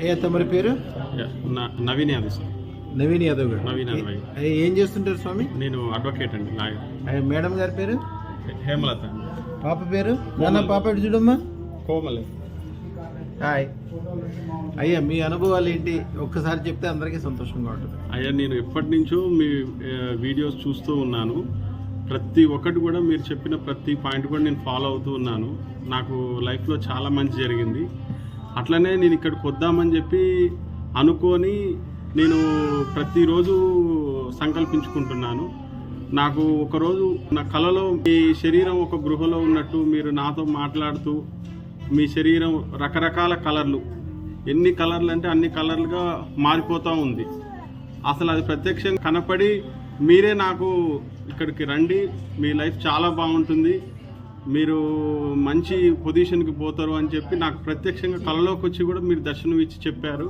అయ్యా తమరి పేరు? నవీన్ యాదవ్ సార్. నవీన్ యాదవ్ గారు. నవీన్ యాదవ్ అయ్య. ఏం చేస్తుంటారు స్వామి? నేను అడ్వకేట్ అండి లాయర్. అయ్యా, మేడం గారి పేరు? హేమలత పాప పేరు? నాన్న పాప ఇటు చూడమ్మా? కోమలే. హాయ్. అయ్యా మీ అనుభవాలు ఏంటి? ఒక్కసారి చెప్తే అందరికీ సంతోషంగా ఉంటుంది. అయ్యా నేను ఎప్పటి నుంచో మీ వీడియోస్ చూస్తూ ఉన్నాను. ప్రతి ఒక్కటి కూడా మీరు చెప్పిన ప్రతి పాయింట్ కూడా నేను ఫాలో అవుతూ ఉన్నాను. నాకు లైఫ్లో చాలా మంచి జరిగింది. అట్లనే నేను ఇక్కడికి వద్దామని చెప్పి అనుకొని నేను ప్రతిరోజు సంకల్పించుకుంటున్నాను. నాకు ఒకరోజు నా కలలో మీ శరీరం ఒక గృహలో ఉన్నట్టు మీరు నాతో మాట్లాడుతూ మీ శరీరం రకరకాల కలర్లు. ఎన్ని కలర్లు అంటే అన్ని కలర్లుగా మారిపోతూ ఉంది. అసలు అది ప్రత్యక్షంగా కనపడి మీరే నాకు ఇక్కడికి రండి. మీ లైఫ్ చాలా బాగుంటుంది. మీరు మంచి పొజిషన్కి పోతారు అని చెప్పి నాకు ప్రత్యక్షంగా కళలోకి వచ్చి కూడా మీరు దర్శనం ఇచ్చి చెప్పారు.